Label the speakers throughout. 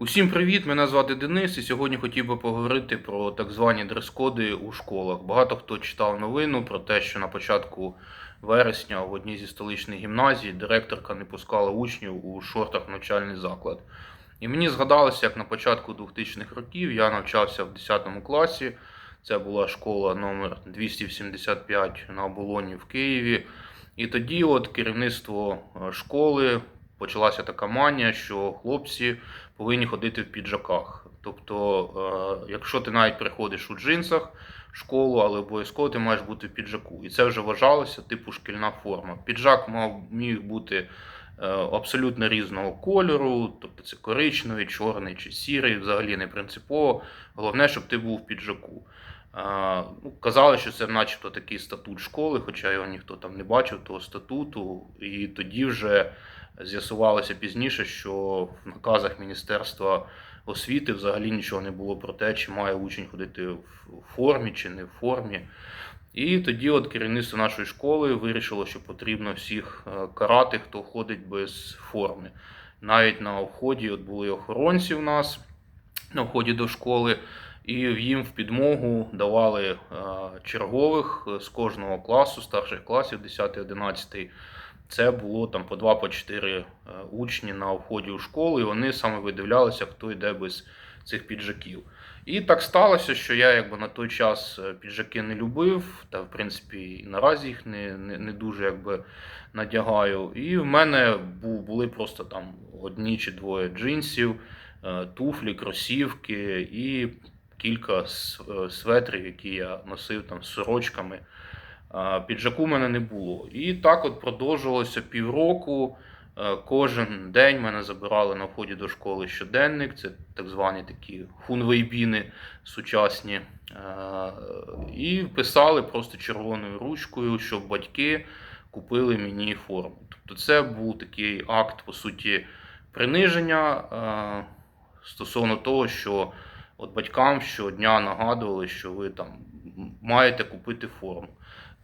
Speaker 1: Усім привіт! Мене звати Денис, і сьогодні хотів би поговорити про так звані дрес-коди у школах. Багато хто читав новину про те, що на початку вересня в одній зі столичних гімназій директорка не пускала учнів у шортах в навчальний заклад. І мені згадалося, як на початку 2000-х років я навчався в 10 класі. Це була школа номер 275 на оболоні в Києві. І тоді, от керівництво е, школи почалася така манія, що хлопці повинні ходити в піджаках. Тобто, е, якщо ти навіть приходиш у джинсах в школу, але обов'язково ти маєш бути в піджаку. І це вже вважалося типу шкільна форма. Піджак мав міг бути е, абсолютно різного кольору, тобто це коричневий, чорний чи сірий, взагалі не принципово. Головне, щоб ти був в піджаку. Е, Ну, казали, що це начебто такий статут школи, хоча його ніхто там не бачив, того статуту. І тоді вже з'ясувалося пізніше, що в наказах Міністерства освіти взагалі нічого не було про те, чи має учень ходити в формі чи не в формі. І тоді от керівництво нашої школи вирішило, що потрібно всіх е, карати, хто ходить без форми. Навіть на вході от були охоронці у нас на вході до школи, і їм в підмогу давали е, чергових з кожного класу, старших класів, 10-11. Це було там по 2 по 4 е, учні на вході у школу, і вони саме видивлялися, хто йде без цих піджаків. І так сталося, що я якби на той час е, піджаки не любив, та в принципі і наразі їх не, не, не дуже якби надягаю. І в мене були просто там одні чи двоє джинсів, е, туфлі, кросівки і кілька светрів, які я носив там з сорочками. Піджаку в мене не було. І так от продовжувалося півроку. Е, Кожен день мене забирали на вході до школи щоденник, це так звані такі хунвейбіни сучасні. Е, І писали просто червоною ручкою, щоб батьки купили мені форму. Тобто це був такий акт, по суті, приниження е, стосовно того, що от батькам щодня нагадували, що ви там маєте купити форму.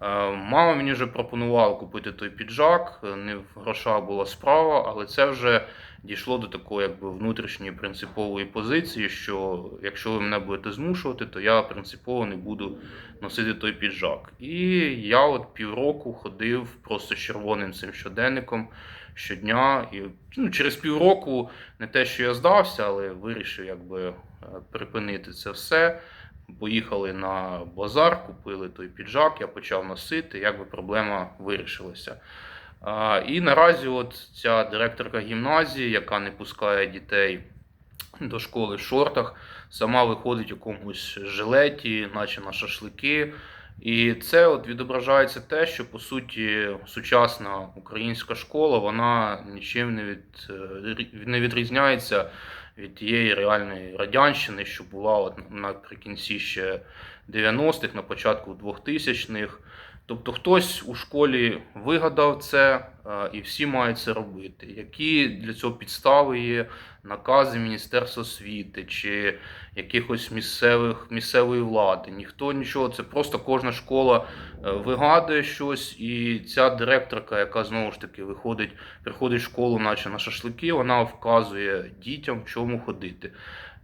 Speaker 1: Е, Мама мені вже пропонувала купити той піджак, не в грошах була справа, але це вже дійшло до такої якби внутрішньої принципової позиції, що якщо ви мене будете змушувати, то я принципово не буду носити той піджак. І я от півроку ходив просто з червоним цим щоденником щодня. І ну, через півроку не те, що я здався, але вирішив якби е, припинити це все. Поїхали на базар, купили той піджак, я почав носити, якби проблема вирішилася. І наразі от ця директорка гімназії, яка не пускає дітей до школи в шортах, сама виходить у якомусь жилеті, наче на шашлики. І це от відображається те, що по суті сучасна українська школа вона нічим не, від, е, не відрізняється від тієї реальної радянщини, що була от наприкінці ще 90-х, на початку 2000-х. Тобто хтось у школі вигадав це, е, і всі мають це робити. Які для цього підстави є накази Міністерства освіти чи якихось місцевих місцевої влади? Ніхто нічого, це просто кожна школа е, вигадує щось, і ця директорка, яка знову ж таки виходить, приходить в школу, наче на шашлики, вона вказує дітям, в чому ходити.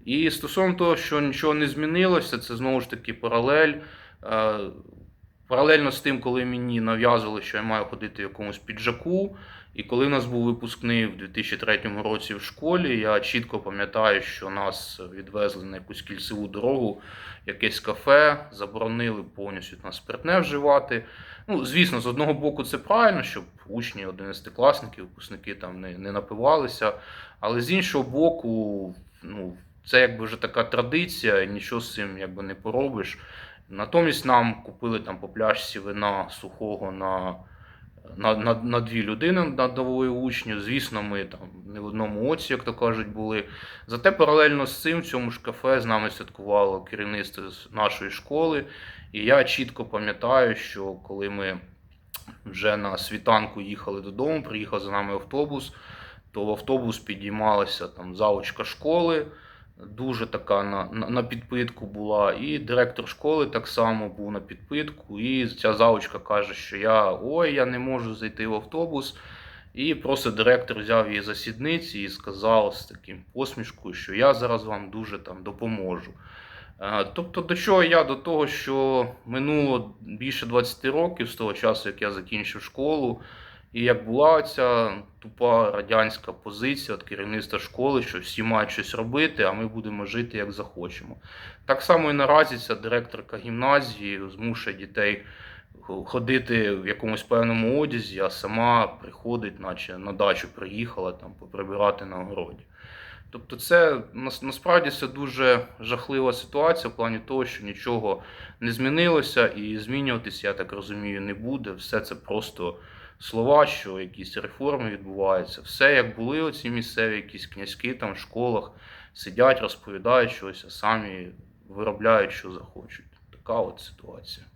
Speaker 1: І стосовно того, що нічого не змінилося, це знову ж таки паралель. Паралельно з тим, коли мені нав'язували, що я маю ходити в якомусь піджаку, і коли в нас був випускний в 2003 році в школі, я чітко пам'ятаю, що нас відвезли на якусь кільцеву дорогу, якесь кафе, заборонили повністю на спиртне вживати. Ну, звісно, з одного боку, це правильно, щоб учні 11-класники, випускники там не, не напивалися. Але з іншого боку, ну, це якби вже така традиція, і нічого з цим якби не поробиш. Натомість нам купили там по пляшці вина сухого на, на, на, на дві людини на двоє учнів. Звісно, ми там не в одному оці, як то кажуть, були. Зате паралельно з цим в цьому ж кафе з нами святкувало керівництво нашої школи. І я чітко пам'ятаю, що коли ми вже на світанку їхали додому, приїхав за нами автобус, то в автобус підіймалася там завочка школи дуже така на, на, на підпитку була. І директор школи так само був на підпитку. І ця завучка каже, що я ой, я не можу зайти в автобус. І просто директор взяв її за сідниці і сказав з таким посмішкою, що я зараз вам дуже там допоможу. Е, Тобто, до чого я? До того, що минуло більше 20 років з того часу, як я закінчив школу, і як була ця тупа радянська позиція від керівництва школи, що всі мають щось робити, а ми будемо жити як захочемо. Так само і наразі ця директорка гімназії змушує дітей ходити в якомусь певному одязі, а сама приходить, наче на дачу приїхала там поприбирати на огороді. Тобто, це насправді це дуже жахлива ситуація в плані того, що нічого не змінилося і змінюватися, я так розумію, не буде. Все це просто слова, що якісь реформи відбуваються. Все як були оці місцеві якісь князьки там в школах, сидять, розповідають щось, а самі виробляють, що захочуть. Така от ситуація.